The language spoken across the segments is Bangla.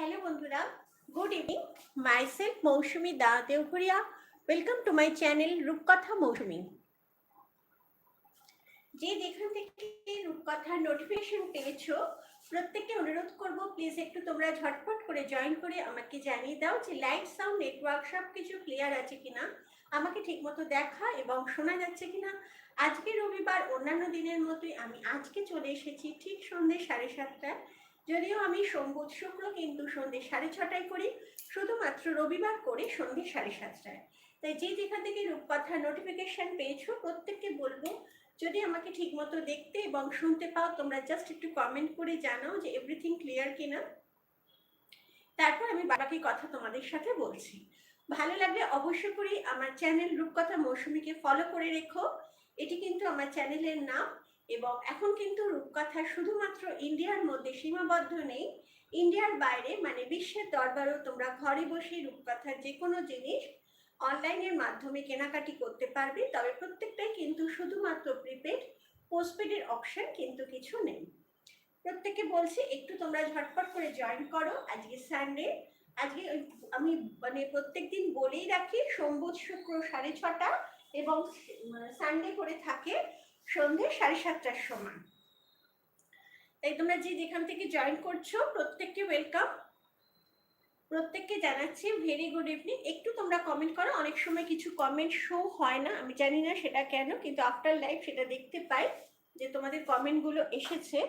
হ্যালো বন্ধুরা। Good evening my self Mousumi the Deoghoria. Welcome to my channel Rupkatha Mousumi যে যেখান থেকে রূপকথার নোটিফিকেশন পেয়েছ, প্রত্যেককে অনুরোধ করব প্লিজ একটু তোমরা ঝটপট করে জয়েন করে আমাকে জানিয়ে দাও যে লাইট সাউন্ড নেটওয়ার্ক সব কিছু ক্লিয়ার আছে কিনা, আমাকে ঠিকমতো দেখা এবং শোনা যাচ্ছে কিনা। আজকে রবিবার, অন্যান্য দিনের মতোই আমি আজকে চলে এসেছি ঠিক সন্ধ্যে সাড়ে সাতটায়। যদিও আমি সোমবুধ শুক্র কিন্তু সন্ধ্যে সাড়ে ছটায় করি, শুধুমাত্র রবিবার করে সন্ধ্যে সাড়ে সাতটায়। তাই যে যেখান থেকে রূপকথা নোটিফিকেশন পেয়েছ, প্রত্যেককে বলব, যদি আমাকে ঠিকমতো দেখতে এবং শুনতে পাও, তোমরা জাস্ট একটু কমেন্ট করে জানাও যে এভরিথিং ক্লিয়ার কিনা। তারপর আমি বাকি কথা তোমাদের সাথে বলছি। ভালো লাগলে অবশ্যই করে আমার চ্যানেল রূপকথা মৌসুমীকে ফলো করে রেখো। এটি কিন্তু আমার চ্যানেলের নাম। এবং এখন কিন্তু রূপকথা শুধুমাত্র ইন্ডিয়ার মধ্যে সীমাবদ্ধ নেই। ইন্ডিয়ার বাইরে মানে বিশ্বের দরবারও তোমরা ঘরে বসে রূপকথার যে কোনো জিনিস অনলাইনের মাধ্যমে কেনাকাটি করতে পারবে, তবে প্রত্যেকটাই কিন্তু শুধুমাত্র প্রিপেড পোস্টপেডের অপশন কিন্তু কিছু নেই। প্রত্যেককে বলছি, একটু তোমরা ঝটপট করে জয়েন করো আজকে সানডে আজকে আমি মানে প্রত্যেক দিন বলেই রাখি সোমবুধ শুক্র সাড়ে ছটা এবং সানডে করে থাকে। সন্ধে সাড়ে সাতটার সময়। তাই তোমরা যে যেখান থেকে জয়েন করছ, প্রত্যেককে ওয়েলকাম প্রত্যেককে জানাচ্ছি ভেরি গুড ইভিনিং একটু তোমরা কমেন্ট করো, অনেক সময় কিছু কমেন্ট শো হয় না, আমি জানি না সেটা কেন, কিন্তু আফটার লাইফ সেটা দেখতে পাই যে তোমাদের কমেন্টগুলো এসেছে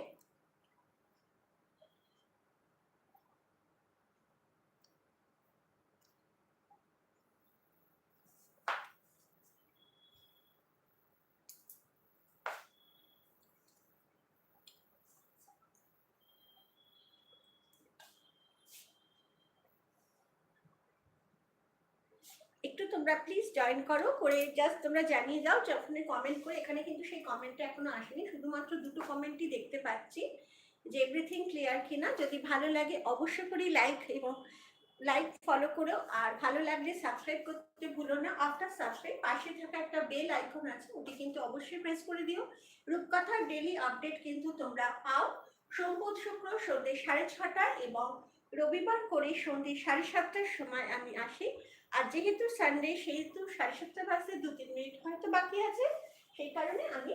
একটু তোমরা প্লিজ জয়েন করো, করে জাস্ট তোমরা জানিয়ে দাও যখন কমেন্ট করে, এখানে কিন্তু সেই কমেন্টটা এখনও আসেনি, শুধুমাত্র দুটো কমেন্টই দেখতে পাচ্ছি, যে এভরিথিং ক্লিয়ার কিনা। যদি ভালো লাগে, অবশ্যই করে লাইক এবং লাইক ফলো করো, আর ভালো লাগলে সাবস্ক্রাইব করতে ভুলো না। আফটার সাবস্ক্রাইব পাশে থাকা একটা বেল আইকন আছে, ওটি কিন্তু অবশ্যই প্রেস করে দিও। রূপকথার ডেলি আপডেট কিন্তু তোমরা পাও সোমবোধ শুক্র সন্ধ্যে সাড়ে ছটা এবং রবিবার করে সন্ধ্যে সাড়ে সাতটার সময় আমি আসি। আর যেহেতু সানডে সেহেতু সাড়ে সাতটা বাজতে দু তিন মিনিট হয়তো বাকি আছে, সেই কারণে আমি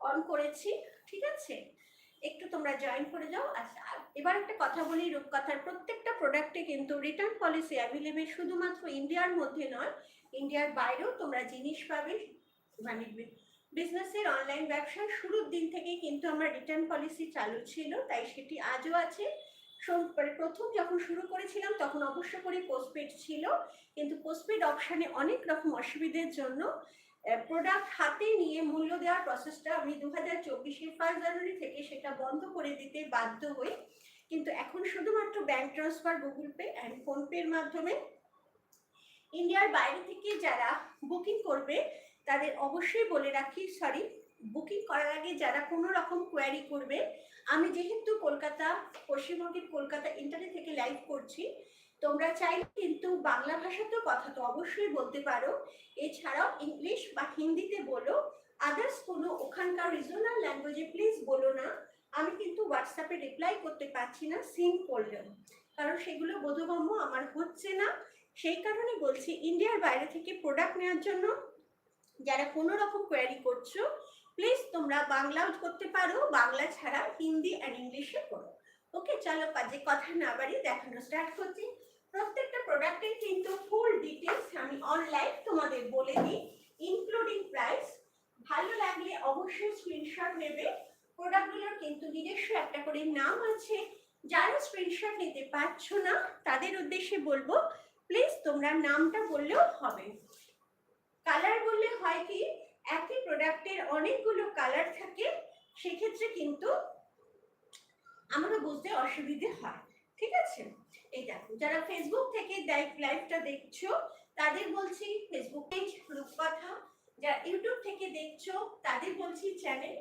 অন করেছি, ঠিক আছে? একটু তোমরা জয়েন করে যাও। আচ্ছা এবার একটা কথা বলি রূপকথার। প্রত্যেকটা প্রোডাক্টে কিন্তু রিটার্ন পলিসি অ্যাভেলেবেল শুধুমাত্র ইন্ডিয়ার মধ্যে নয় ইন্ডিয়ার বাইরেও তোমরা জিনিস পাবে। মানে বিজনেসের অনলাইন ব্যবসার শুরুর দিন থেকেই কিন্তু আমার রিটার্ন পলিসি চালু ছিল, তাই সেটি আজও আছে। মানে প্রথম যখন শুরু করেছিলাম, তখন অবশ্য করে পোস্টপেড ছিল, কিন্তু পোস্টপেড অপশানে অনেক রকম অসুবিধের জন্য প্রোডাক্ট হাতে নিয়ে মূল্য দেওয়ার প্রসেসটা আমি দু হাজার চব্বিশের ফার্স্ট জানুয়ারি থেকে সেটা বন্ধ করে দিতে বাধ্য হই। কিন্তু এখন শুধুমাত্র bank transfer Google Pay and ফোনপের মাধ্যমে। ইন্ডিয়ার বাইরে থেকে যারা বুকিং করবে, তাদের অবশ্যই বলে রাখি সরি বুকিং করার আগে যারা কোনো রকম কোয়ারি করবে, আমি যেহেতু কলকাতা, পশ্চিমবঙ্গের কলকাতা ইন্টারনেট থেকে লাইভ করছি, তোমরা চাইলে কিন্তু বাংলা ভাষাতেও কথা তো অবশ্যই বলতে পারো। এছাড়াও ইংলিশ বা হিন্দিতে বলো আদার্স কোনো ওখানকার রিজনাল ল্যাঙ্গুয়েজে প্লিজ বলো না। আমি কিন্তু হোয়াটসঅ্যাপে রিপ্লাই করতে পারছি না সিম করলেও কারণ সেগুলো বোধগম্য আমার হচ্ছে না। সেই কারণে বলছি ইন্ডিয়ার বাইরে থেকে প্রোডাক্ট নেওয়ার জন্য যারা কোনো রকম কোয়ারি করছ প্লিজ তোমরা বাংলাও করতে পারো, বাংলা ছাড়া হিন্দি অ্যান্ড ইংলিশে করো ওকে চলো কাজে কথা না বাড়ি দেখানো স্টার্ট করছি। প্রত্যেকটা প্রোডাক্টের কিন্তু ফুল ডিটেলস আমি অনলাইন তোমাদের বলে দিই ইনক্লুডিং প্রাইস ভালো লাগলে অবশ্যই স্ক্রিনশট নেবে। প্রোডাক্টগুলোর কিন্তু নিজস্ব একটা করে নাম আছে। যারা স্ক্রিনশট নিতে পারছ না, তাদের উদ্দেশ্যে বলব প্লিজ তোমরা নামটা বললেও হবে। কালার বললে হয় কি একই প্রোডাক্টের অনেকগুলো কালার থাকে, সেক্ষেত্রে কিন্তু আমরা বুঝতে অসুবিধে হয়, ঠিক আছে? এই দেখো, যারা ফেসবুক থেকে লাইভটা দেখছ, তাদের বলছি ফেসবুক পেজ রূপকথা। যারা ইউটিউব থেকে দেখছ, তাদের বলছি চ্যানেল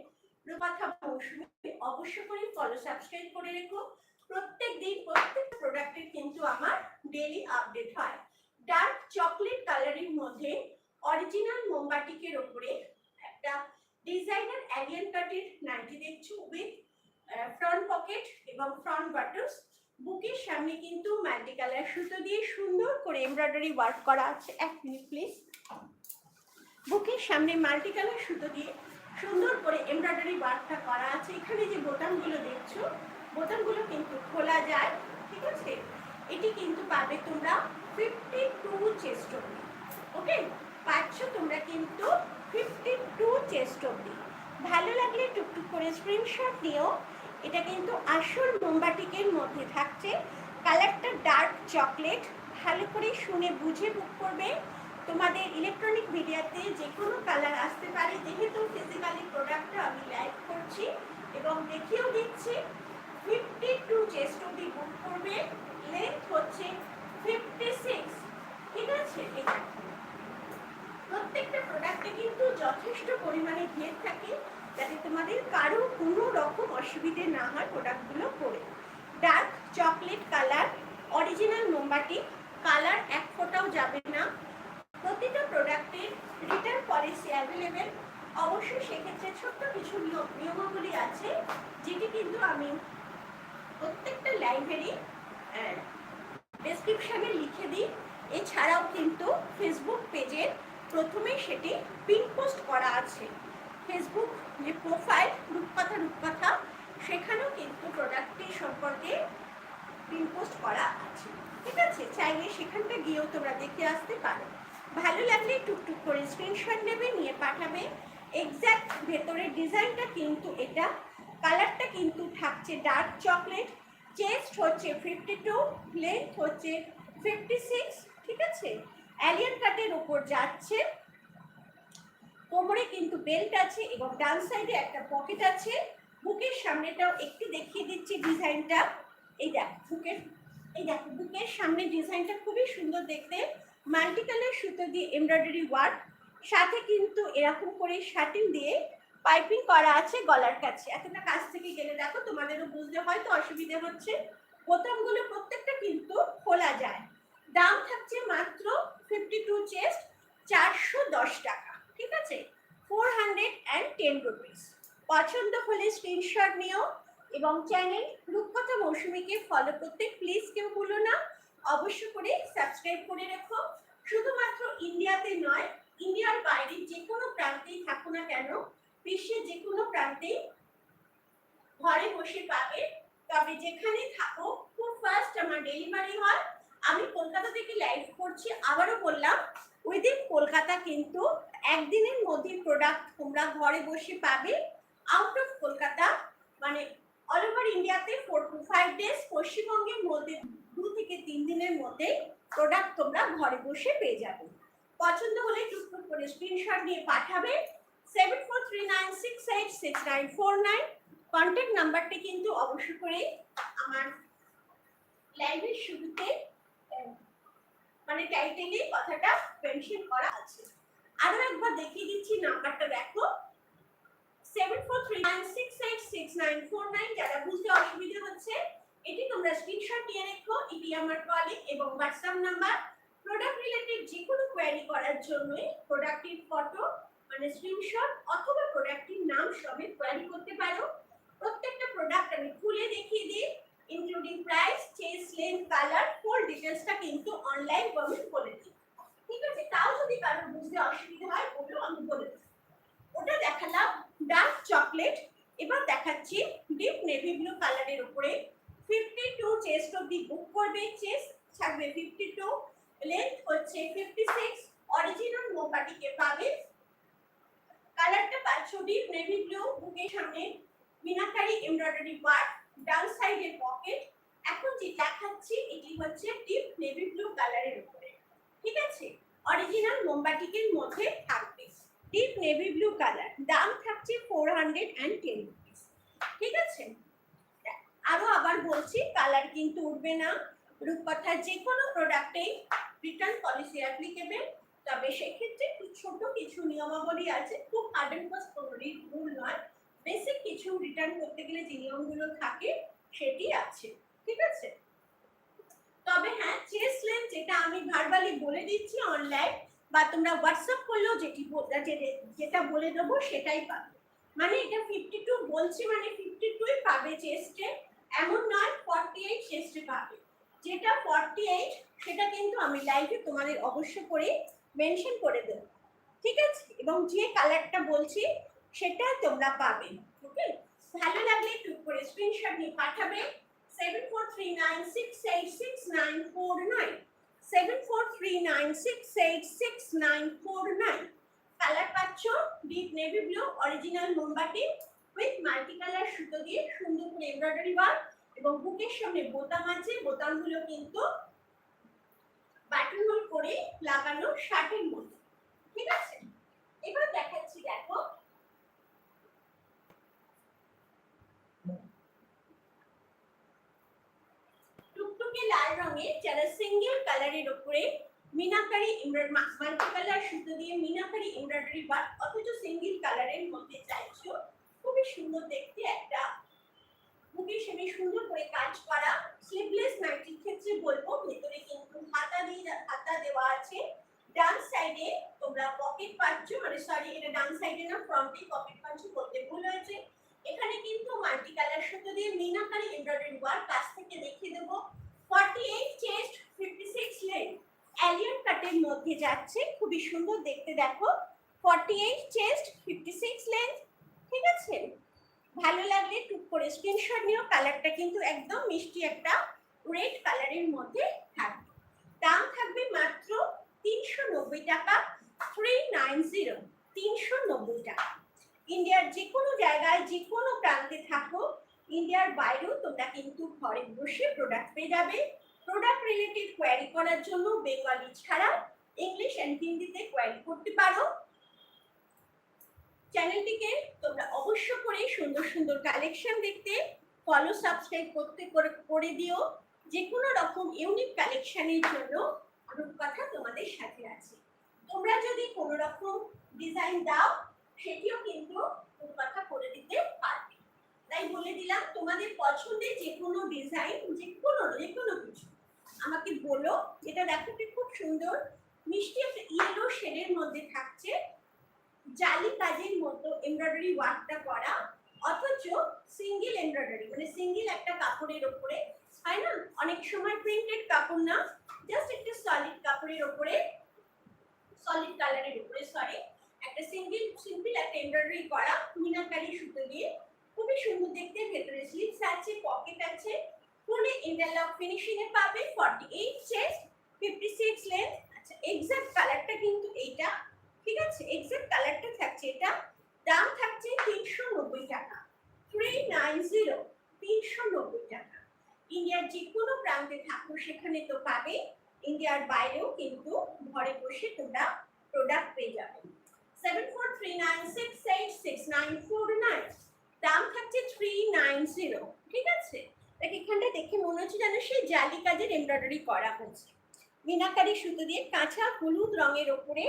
রূপকথা মৌসুমি। অবশ্য করে ফলো সাবস্ক্রাইব করে রেখো। প্রত্যেক দিন প্রত্যেক প্রোডাক্টের কিন্তু আমার ডেলি আপডেট হয়। ডার্ক চকলেট কালারের মধ্যে অরিজিনাল মোমবাটিকের ওপরে একটা ডিজাইনার অ্যালিয়ান কাটের নাইটি দেখছ উইথ ফ্রন্ট পকেট এবং ফ্রন্ট বাটনস বুকের সামনে কিন্তু মাল্টি কালার সুতো দিয়ে সুন্দর করে এমব্রয়ডারি ওয়ার্ক করা আছে। এক মিনিট প্লিজ বুকের সামনে মাল্টি কালার সুতো দিয়ে সুন্দর করে এমব্রয়ডারি ওয়ার্কটা করা আছে। এখানে যে বোতামগুলো দেখছ, বোতামগুলো কিন্তু খোলা যায়, ঠিক আছে? এটি কিন্তু পাবে তোমরা ফিফটি টু চেস্ট ওকে পাচ্ছ তোমরা কিন্তু ফিফটি টু চেস্ট অব্দি ভালো লাগলে টুকটুক করে স্ক্রিনশট নিও এটা কিন্তু আসল মোমবাটিকের মধ্যে থাকছে। কালারটা ডার্ক চকলেট ভালো করে শুনে বুঝে বুক করবে। তোমাদের ইলেকট্রনিক মিডিয়াতে যে কোনো কালার আসতে পারে। যেহেতু ফিজিক্যালি প্রোডাক্টটা আমি লাইভ করছি এবং দেখিয়েও দিচ্ছি ফিফটি টু চেস্ট অব্দি বুক করবে। লেন্থ হচ্ছে ফিফটি সিক্স ঠিক আছে। প্রত্যেকটা প্রোডাক্টে কিন্তু যথেষ্ট পরিমাণে ঘের থাকে, যাতে তোমাদের কারও কোনো রকম অসুবিধে না হয় প্রোডাক্টগুলো পরে ডার্ক চকলেট কালার অরিজিনাল মোমবাতি কালার এক ফোঁটাও যাবে না। প্রতিটা প্রোডাক্টের রিটার্ন পলিসি অ্যাভেলেবেল অবশ্যই সেক্ষেত্রে ছোট্ট কিছু নিয়ম- নিয়মাবলী আছে, যেটি কিন্তু আমি প্রত্যেকটা লাইব্রেরি ডেসক্রিপশানে লিখে দিই। এছাড়াও কিন্তু ফেসবুক পেজের প্রথমে সেটি পিন পোস্ট করা আছে। ফেসবুক যে প্রোফাইল রূপকথা রূপকথা, সেখানেও কিন্তু প্রোডাক্টটি সম্পর্কে পিন পোস্ট করা আছে। ঠিক আছে? চাইলে সেখানটা গিয়েও তোমরা দেখে আসতে পারো। ভালো লাগলে টুকটুক করে স্ক্রিনশট নেবে, নিয়ে পাঠাবে। এক্স্যাক্ট ভেতরের ডিজাইনটা কিন্তু এটা। কালারটা কিন্তু থাকছে ডার্ক চকলেট চেস্ট হচ্ছে ফিফটি টু লেন্থ হচ্ছে ফিফটি সিক্স ঠিক আছে? অ্যালিয়ান কাটের ওপর যাচ্ছে। কোমরে কিন্তু বেল্ট আছে এবং ডান সাইডে একটা পকেট আছে। বুকের সামনেটাও একটু দেখিয়ে দিচ্ছি ডিজাইনটা এই দেখ, বুকের, এই দেখো, বুকের সামনে ডিজাইনটা খুবই সুন্দর দেখতে। মাল্টি কালার সুতো দিয়ে এমব্রয়ডারি ওয়ার্ক সাথে কিন্তু এরকম করে শাটিং দিয়ে পাইপিং করা আছে গলার কাছে। এতটা কাছ থেকে গেলে দেখো তোমাদেরও বুঝতে হয়তো অসুবিধে হচ্ছে। বোতামগুলো প্রত্যেকটা কিন্তু খোলা যায়। দাম থাকছে মাত্র ফিফটি টু চেস্ট চারশো দশ টাকা, ঠিক আছে? Four hundred and ten rupees পছন্দ হলে স্ক্রিনশট নিও এবং চ্যানেল রূপকথা মৌসুমীকে ফলো করতে প্লিজ কেউ ভুলো না। অবশ্য করে সাবস্ক্রাইব করে রেখো। শুধুমাত্র ইন্ডিয়াতে নয়, ইন্ডিয়ার বাইরে যে কোনো প্রান্তেই থাকো না কেন, বিশ্বের যে কোনো প্রান্তেই ঘরে বসে পাবে। তবে যেখানে থাকো, খুব ফাস্ট আমার ডেলিভারি হয়। আমি কলকাতা থেকে লাইভ করছি, আবারও বললাম উইদিন কলকাতা কিন্তু একদিনের মধ্যে প্রোডাক্ট তোমরা ঘরে বসে পাবে। আউট অফ কলকাতা মানে অল ওভার ইন্ডিয়াতে ফোর টু ফাইভ ডেজ পশ্চিমবঙ্গের মধ্যে দু থেকে তিন দিনের মধ্যে প্রোডাক্ট তোমরা ঘরে বসে পেয়ে যাবে। পছন্দ হলে টুকটুক করে স্ক্রিনশট নিয়ে পাঠাবে। Seven four three nine six eight six nine four nine contact নাম্বারটি কিন্তু অবশ্য করে আমার লাইভের শুরুতে মানে টাইটেলে কথাটা মেনশন করা আছে। আরও একবার দেখিয়ে দিচ্ছি নাম্বারটা, দেখো। Seven four three nine six eight six nine four nine যারা বুঝতে অসুবিধা হচ্ছে, এটি তোমরা স্ক্রিনশট নিয়ে রেখো, এটি আমার কলিং এবং হোয়াটসঅ্যাপ নাম্বার প্রোডাক্ট রিলেটেড যে কোনো কোয়ারি করার জন্যই প্রোডাক্টের ফটো মানে স্ক্রিনশট অথবা প্রোডাক্টের নাম সমেত কোয়ারি করতে পারো। প্রত্যেকটা প্রোডাক্ট আমি খুলে দেখিয়ে দিই। Including price chest length colour full ডিটেলসটা কিন্তু অনলাইন আমি বলে দিই। ঠিক আছে? তাও যদি কারোর বুঝতে অসুবিধা হয়, ওগুলো আমি বলে দিই। ওটা দেখালাম ডার্ক চকলেট এবার দেখাচ্ছি ডিপ নেভি ব্লু কালারের উপরে। ফিফটি টু চেস্ট অব্দি বুক করবে চেস্ট থাকবে ফিফটি টু লেন্থ হচ্ছে ফিফটি সিক্স অরিজিনাল মোপাটিকে পাবে কালারটা পাচ্ছ ডিপ নেভি ব্লু বুকের সামনে। মিনাকারি এমব্রয়ডারি ওয়ার্ক ডান সাইডের পকেট। এখন যে দেখাচ্ছি, এটি হচ্ছে ডিপ নেভি ব্লু কালারের উপরে। ঠিক আছে? অরিজিনাল মোমবাটিকের মধ্যে থাকবে। ডিপ নেভি ব্লু কালার দাম থাকছে four hundred and ten rupees ঠিক আছে? আরও আবার বলছি কালার কিন্তু উঠবে না। রূপকথার যে কোনো প্রোডাক্টেই রিটার্ন পলিসি অ্যাপ্লিকেবল তবে সেক্ষেত্রে ছোট কিছু নিয়মাবলী আছে। খুব হার্ড অ্যান্ড ফাস্ট কোনো রুল নয়। বেসিক কিছু রিটার্ন করতে গেলে যে নিয়মগুলো থাকে, সেটি আছে। ঠিক আছে? তবে হ্যাঁ চেস লেন যেটা আমি ভার্বালি বলে দিচ্ছি অনলাইন বা তোমরা হোয়াটসঅ্যাপ করলেও যেটি যেটা বলে দেবো সেটাই পাবে। মানে এটা ফিফটি টু বলছি মানে ফিফটি টুই পাবে চেস্টে এমন নয় ফর্টি এইট চেস্টে পাবে। যেটা ফর্টি এইট সেটা কিন্তু আমি লাইভে তোমাদের অবশ্য করে মেনশন করে দেবো। ঠিক আছে? এবং যে কালারটা বলছি সেটা তোমরা পাবে ওকে ভালো লাগলে টুক করে স্ক্রিনশট নিয়ে পাঠাবে। Seven four three nine six eight six nine four nine seven four three nine six eight six nine four nine colour পাচ্ছ ডিপ নেভি ব্লু অরিজিনাল মোমবাতি উইথ মাল্টি কালার সুতো দিয়ে সুন্দর করে এমব্রয়ডারি ওয়ার্ক এবং বুকের সামনে বোতাম আছে, বোতামগুলো কিন্তু বাটন হোল করে লাগানো শার্টের মধ্যে ঠিক আছে? এবার দেখো টুকটুকে রঙের যারা সিঙ্গেল কালারের উপরে মিনাকারি মাল্টি কালার সুতো দিয়ে মিনাকারি এমব্রয়ডারি ওয়ার্ক অথচ সিঙ্গেল কালারের মধ্যে চাইছো, খুবই সুন্দর দেখতে একটা বুকের সামনে সুন্দর করে কাজ করা স্লিভলেস নাইটির ক্ষেত্রে বলব, ভেতরে কিন্তু হাতা দিয়ে হাতা দেওয়া আছে। ডান সাইডে তোমরা পকেট পাচ্ছ মানে সরি এটা ডান সাইডে না ফ্রন্টে পকেট পাচ্ছ বলতে ভুল হয়েছে। এখানে কিন্তু মাল্টি কালার সুতো দিয়ে মিনাকারি এমব্রয়ডারি ওয়ার্ক কাছ থেকে দেখিয়ে দেবো। 48 চেস্ট 56 লেন্থ অ্যালিয়ন কাটের মধ্যে যাচ্ছে, খুবই সুন্দর দেখতে দেখো। 48 চেস্ট 56 লেন্থ ঠিক আছে? ভালো লাগলে টুক করে স্ক্রিনশট নিও কালারটা কিন্তু একদম মিষ্টি একটা রেড কালারের মধ্যে থাকবে। দাম থাকবে মাত্র তিনশো নব্বই টাকা থ্রি নাইন জিরো তিনশো নব্বই টাকা। ইন্ডিয়ার যে কোনো জায়গায় যে কোনো প্রান্তে থাকো ইন্ডিয়ার বাইরেও তোমরা কিন্তু ঘরে বসে প্রোডাক্ট পেয়ে যাবে। প্রোডাক্ট রিলেটেড কোয়ারি করার জন্য বেঙ্গলি ছাড়া ইংলিশ অ্যান্ড হিন্দিতে কোয়ারি করতে পারো। চ্যানেলটিকে তোমরা অবশ্য করে সুন্দর সুন্দর কালেকশন দেখতে ফলো সাবস্ক্রাইব করতে করে দিও। যে কোনো রকম ইউনিক কালেকশনের জন্য কথা তোমাদের সাথে আছে। তোমরা যদি কোনো রকম ডিজাইন দাও, সেটিও কিন্তু কথা করে দিতে পারবে তাই বলে দিলাম, তোমাদের পছন্দের যে কোনো ডিজাইন যে কোনো যে কোনো কিছু, আমাকে বলো। এটা দেখো কি খুব সুন্দর, মিষ্টি একটা ইয়েলো শেডের মধ্যে থাকছে জালি কাজের মতো এমব্রয়ডারি ওয়ার্কটা করা, অথচ সিঙ্গেল এমব্রয়ডারি মানে সিঙ্গেল একটা কাপড়ের ওপরে, হয় না? অনেক সময় প্রিন্টেড কাপড় না জাস্ট একটা সলিড কাপড়ের ওপরে সলিড কালারের উপরে সরি একটা সিঙ্গেল সিম্পল একটা এমব্রয়ডারি করা, মিনাকারি সুতো দিয়ে। খুবই সুন্দর দেখতে, ভেতরে স্লিপস আছে পকেট আছে ফুলি ইন্টারলক ফিনিশিং এ পাবে 48 চেস্ট 56 লেন্থ আচ্ছা এক্সাক্ট কালারটা কিন্তু এইটা, ঠিক আছে? এক্সাক্ট কালারটা থাকছে এটা। দাম থাকছে 390 টাকা। 390 390 টাকা। ইন্ডিয়ার যে কোনো প্রান্তে থাকো, সেখানে তো পাবে। ইন্ডিয়ার বাইরেও কিন্তু ঘরে বসে তোমরা প্রোডাক্ট পেয়ে যাবে। Seven four three nine six eight six nine four nine দাম থাকছে থ্রি নাইন জিরো ঠিক আছে? দেখ, এখানটা দেখে মনে হচ্ছে যেন সেই জালি কাজের এমব্রয়ডারি করা হয়েছে মিনাকারি সুতো দিয়ে কাঁচা হলুদ রঙের ওপরে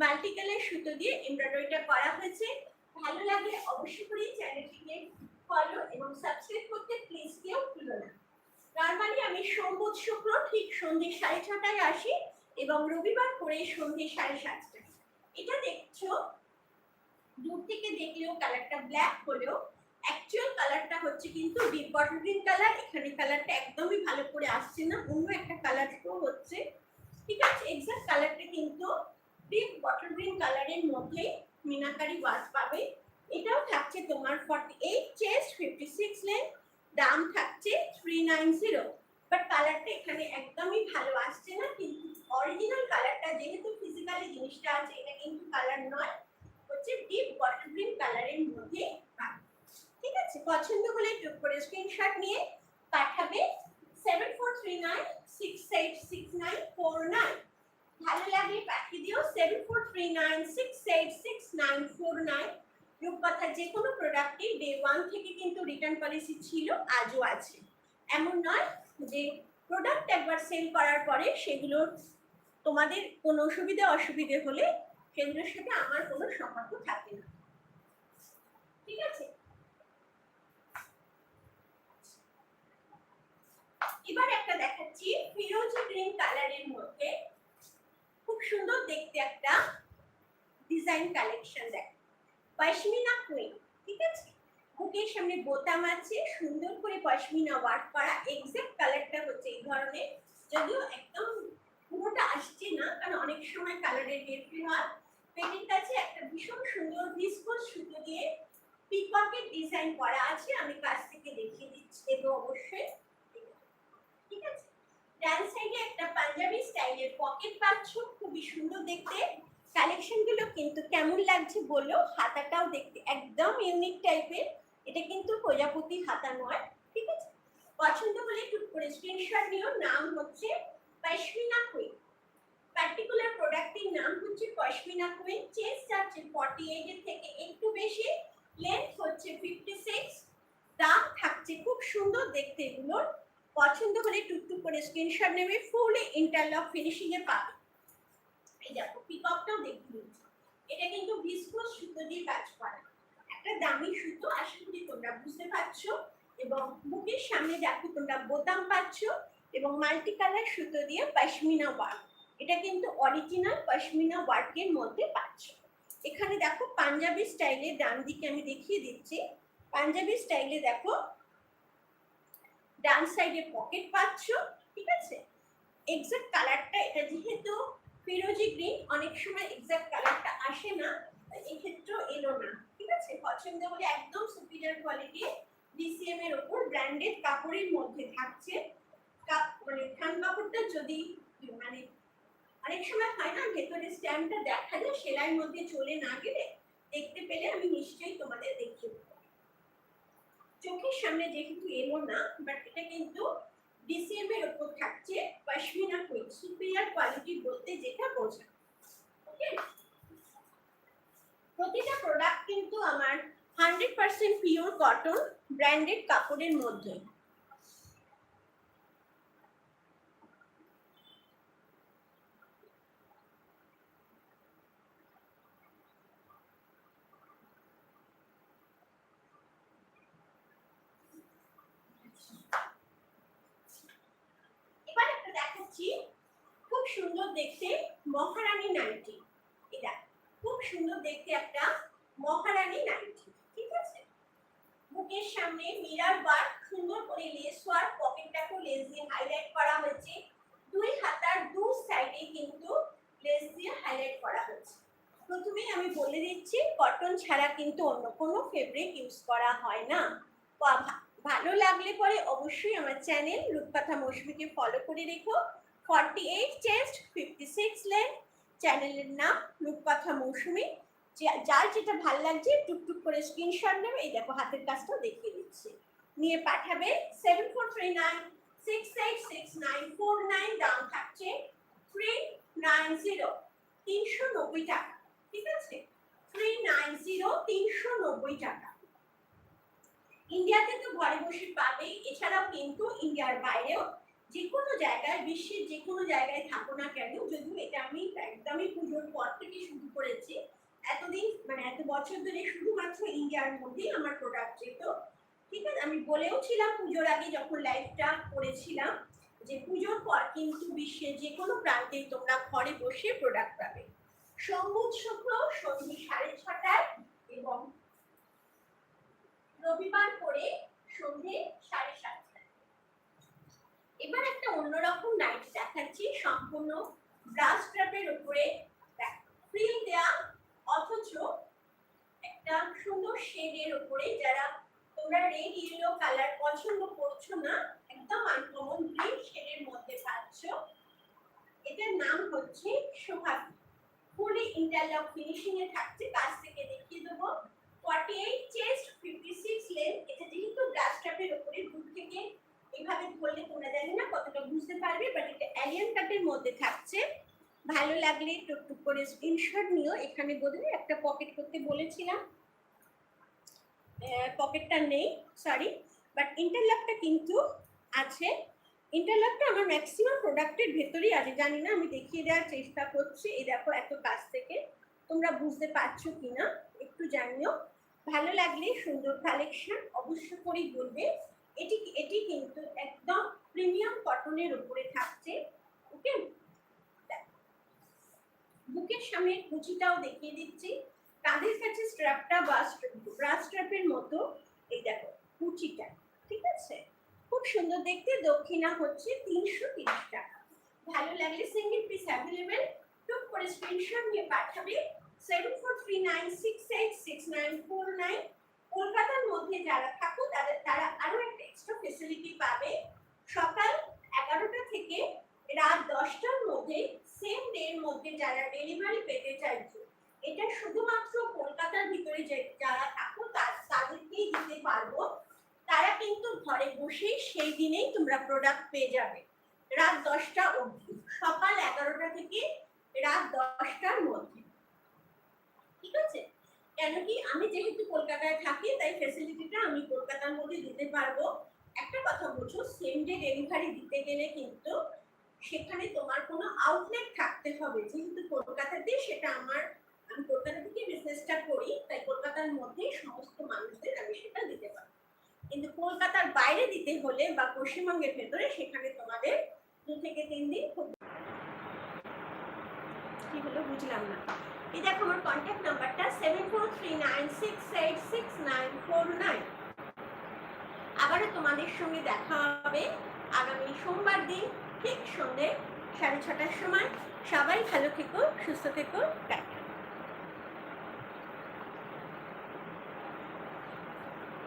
মাল্টি কালার সুতো দিয়ে এমব্রয়ডারিটা করা হয়েছে। ভালো লাগলে অবশ্যই করে চ্যানেলটিকে ফলো এবং সাবস্ক্রাইব করতে প্লিজ কেউ ভুলো না। নর্মালি আমি সোমবার শুক্র ঠিক সন্ধ্যে সাড়ে ছটায় আসি এবং রবিবার করে সন্ধ্যে সাড়ে সাতটায়। এটা দেখছ দূর থেকে দেখলেও কালারটা ব্ল্যাক হলেও অ্যাকচুয়াল কালারটা হচ্ছে কিন্তু ডিপ বটল গ্রিন কালার এখানে কালারটা একদমই ভালো করে আসছে না, অন্য একটা কালার শো হচ্ছে। ঠিক আছে এক্সাক্ট কালারটা কিন্তু ডিপ বটল গ্রিন কালারের মধ্যে মিনাকারি ওয়ার্ক পাবে। এটাও থাকছে তোমার forty eight chest fifty six length দাম থাকছে থ্রি নাইন জিরো বাট কালারটা এখানে একদমই ভালো আসছে না, কিন্তু অরিজিনাল কালারটা যেহেতু ফিজিক্যালি জিনিসটা আছে, এটা কিন্তু কালার নয়। হচ্ছে ডিপ বটল গ্রিন কালারের মধ্যে ঠিক আছে? পছন্দ হলে টুক করে স্ক্রিনশট নিয়ে পাঠাবে seven four three nine six eight six nine four nine ভালো লাগলে পাঠিয়ে দিও seven four three nine six eight six nine four nine রূপকথার যে কোনো প্রোডাক্টই ডে ওয়ান থেকে কিন্তু রিটার্ন পলিসি ছিল, আজও আছে। এমন নয় যে প্রোডাক্ট একবার সেল করার পরে সেগুলোর তোমাদের কোনো সুবিধা অসুবিধে হলে সেগুলোর সাথে আমার কোনো সম্পর্ক থাকে না। ঠিক আছে? এবার একটা দেখাচ্ছি ফিরোজি গ্রিন কালারের মধ্যে। খুব সুন্দর দেখতে একটা ডিজাইন কালেকশন দেখ। পশমিনা কুইন ঠিক আছে? বুকের সামনে বোতাম আছে, সুন্দর করে পশমিনা ওয়ার্ক করা। এক্সাক্ট কালারটা হচ্ছে এই ধরনের। যদিও একদম পুরোটা আসছে না, কারণ অনেক সময় কালারের হেরফের হয়। পেটের কাছে একটা ভীষণ সুন্দর ভিসকোস সুতো দিয়ে পিককের ডিজাইন করা আছে। আমি কাছ থেকে দেখিয়ে দিচ্ছি দেবো অবশ্যই ঠিক আছে। ডান সাইডে একটা পাঞ্জাবি স্টাইলের পকেট পাচ্ছ, খুবই সুন্দর দেখতে। কালেকশনগুলো কিন্তু কেমন লাগছে বলো? হাতাটাও দেখতে একদম ইউনিক টাইপের এটা কিন্তু প্রজাপতি হাতা নয়, ঠিক আছে? পছন্দ হলে একটু করে স্ক্রিনশট নিও। নাম হচ্ছে পশমিনা কুইন। পার্টিকুলার প্রোডাক্টের নাম হচ্ছে পশমিনা কুইন। চেস্ট আছে ফর্টি এইটের থেকে একটু বেশি। লেন্থ হচ্ছে ফিফটি সিক্স দাম থাকছে খুব সুন্দর দেখতে এগুলোর। পছন্দ হলে টুকটুক করে স্ক্রিনশট নেবে ফুলি ইন্টারলক ফিনিশিং এ পাবে। এই দেখো পিকপটাও দেখে নিচ্ছি এটা কিন্তু ভিসকোস সুতো দিয়ে কাজ করা। একটা দামি সুতো, আশা করি তোমরা বুঝতে পারছ। এবং বুকের সামনে দেখো তোমরা বোতাম পাচ্ছ। এবং মাল্টি কালার সুতো দিয়ে পশমিনা ওয়ার্ক এটা কিন্তু অরিজিনাল পশমিনা ওয়ার্কের মধ্যে পাচ্ছ। এখানে দেখো পাঞ্জাবি স্টাইলে ডান দিকে আমি দেখিয়ে দিচ্ছি। পাঞ্জাবি স্টাইলে দেখো ডান সাইডে পকেট পাচ্ছ, ঠিক আছে? এক্সাক্ট কালারটা এটা যেহেতু ফিরোজি গ্রিন অনেক সময় এক্সাক্ট কালারটা আসে না এই ক্ষেত্রেও এলো না, ঠিক আছে? পছন্দ হলে একদম সুপিরিয়র কোয়ালিটি ডিসিএম এর ওপর ব্র্যান্ডেড কাপড়ের মধ্যে থাকছে। মানে থান কাপড়টা যদি মানে অনেক সময় হয় না, ভেতরে স্ট্যাম্পটা দেখা যায়, সেলাইয়ের মধ্যে চলে না গেলে দেখতে পেলে আমি নিশ্চয়ই তোমাদের দেখিয়ে দেবো। চোখের সামনে যেহেতু এলো না বাট এটা কিন্তু ডিসিএম এর উপর থাকছে, পশমিনা কুইন সুপিরিয়র কোয়ালিটি বলতে যেটা বোঝা ওকে প্রতিটা প্রোডাক্ট কিন্তু আমার hundred percent pure cotton branded কাপড়ের মধ্যে এবার একটা দেখাচ্ছি খুব সুন্দর দেখতে মহারানী নাইটি এটা খুব সুন্দর দেখতে একটা মহারানী নাইটি ঠিক আছে? বুকের সামনে মিরার ওয়ার্ক সুন্দর করে লেস ওয়ার্ক পকেটটাকেও লেস দিয়ে হাইলাইট করা হয়েছে। দুই হাতার দু সাইডে কিন্তু লেস দিয়ে হাইলাইট করা হয়েছে। প্রথমেই আমি বলে দিচ্ছি কটন ছাড়া কিন্তু অন্য কোনো ফেব্রিক ইউজ করা হয় না। ভালো লাগলে পরে অবশ্যই আমার চ্যানেল রূপকথা মৌসুমীকে ফলো করে রেখো। Forty eight chest fifty six length চ্যানেলের নাম রূপকথা মৌসুমী। যার যেটা ভালো লাগছে, টুকটুক করে স্ক্রিনশট নেবে। এই দেখো, হাতের কাজটাও দেখিয়ে দিচ্ছি। নিয়ে পাঠাবে seven four three nine six eight six nine four nine দাম থাকছে থ্রি নাইন জিরো তিনশো নব্বই টাকা। ঠিক আছে? থ্রি নাইন জিরো তিনশো নব্বই টাকা। ইন্ডিয়াতে তো ঘরে বসে পাবেই। এছাড়াও কিন্তু ইন্ডিয়ার বাইরেও যে কোনো জায়গায়, বিশ্বের যে কোনো জায়গায় থাকো না কেন, যদিও এটা আমি একদমই পুজোর পর থেকে শুরু করেছি এতদিন মানে এত বছর ধরে শুধুমাত্র ইন্ডিয়ার মধ্যেই আমার প্রোডাক্ট যেত। ঠিক আছে? আমি বলেও ছিলাম পুজোর আগে যখন লাইভটা করেছিলাম যে পুজোর পর কিন্তু বিশ্বের যে কোনো প্রান্তে তোমরা ঘরে বসে প্রোডাক্ট পাবে। সবুজ শুক্র সন্ধ্যে সাড়ে ছটায় এবং রবিবার করে সন্ধে সাড়ে সাতটায়। এবার একটা অন্যরকম নাইট দেখাচ্ছি, সম্পূর্ণ ব্রাশ ট্র্যাপের উপরে। ফ্রিল দেয়া অথচ একটা সুন্দর শেডের উপরে যারা তোমরা রেড ইয়েলো কালার পছন্দ করছ না, একদম আনকমন গ্রিন শেডের মধ্যে পাচ্ছ, এটার নাম হচ্ছে সোহাগ ফুলি ইন্টারলক ফিনিশিং এ থাকছে, কাছ থেকে দেখিয়ে দেবো। 48 চেস্ট 56 লেন্থ এটা যেহেতু গ্লাস ট্র্যাপের উপরে দূর থেকে এইভাবে ধরলে তোমরা জানি না কতটা বুঝতে পারবে বাট এটা অ্যালিয়ান কাটের মধ্যে থাকছে। ভালো লাগলে টুকটুক করে স্ক্রিনশট নিও। এখানে বোধহয় একটা পকেট করতে বলেছিলাম। পকেটটা নেই সরি বাট ইন্টারলকটা কিন্তু আছে। ইন্টারলকটা আমার ম্যাক্সিমাম প্রোডাক্টের ভেতরেই আছে। জানি না, আমি দেখিয়ে দেওয়ার চেষ্টা করছি। এই দেখো, এত কাছ থেকে। তোমরা বুঝতে পারছ কি না একটু জানিও। ভালো লাগলে সুন্দর কালেকশন অবশ্য করেই বলবে। এটি এটি কিন্তু একদম প্রিমিয়াম কটনের উপরে থাকছে। ওকে বুকের সামনে কুচিটাও দেখিয়ে দিচ্ছি। কাঁধের কাছে স্ট্র্যাপটা বা ব্রাশ স্ট্র্যাপের মতো এই দেখো কুচিটা ঠিক আছে? খুব সুন্দর দেখতে, দক্ষিণা হচ্ছে তিনশো তিরিশ টাকা। ভালো লাগলে সিঙ্গেল পিস অ্যাভেলেবেল টুক করে স্ক্রিনশট নিয়ে পাঠাবে। Seven four three nine six eight six nine four nine কলকাতার মধ্যে যারা থাকো, তাদের, তারা আরও একটা এক্সট্রা ফেসিলিটি পাবে। সকাল এগারোটা থেকে রাত দশটার মধ্যে সেম ডে এর মধ্যে যারা ডেলিভারি পেতে চাইছো, এটা শুধুমাত্র কলকাতার ভিতরে যে- যারা থাকো তাদেরকেই দিতে পারব। তারা কিন্তু ঘরে বসেই সেই দিনেই তোমরা প্রোডাক্ট পেয়ে যাবে, রাত দশটা অবধি। সকাল এগারোটা থেকে রাত দশটার মধ্যে। ঠিক আছে? কেন কি আমি যেহেতু কলকাতায় থাকি, তাই ফেসিলিটিটা আমি কলকাতার মধ্যে দিতে পারব। একটা কথা বলছো সেম ডে ডেলিভারি দিতে গেলে কিন্তু সেখানে তোমার কোনো আউটলেট থাকতে হবে। যেহেতু কলকাতাতে সেটা আমার, আমি কলকাতা থেকে বিজনেসটা করি, তাই কলকাতার মধ্যেই সমস্ত মানুষদের আমি সেটা দিতে পারি। কিন্তু কলকাতার বাইরে দিতে হলে বা পশ্চিমবঙ্গের ভেতরে, সেখানে তোমাদের দু থেকে তিন দিন খুব কি হলো বুঝলাম না। এই দেখো আমার কন্ট্যাক্ট নাম্বারটা seven four three nine six eight six nine four nine আবারও তোমাদের সঙ্গে দেখা হবে আগামী সোমবার দিন। ঠিক সন্ধে সাড়ে ছটার সময়। সবাই ভালো থেকো সুস্থ থেকো। টাটা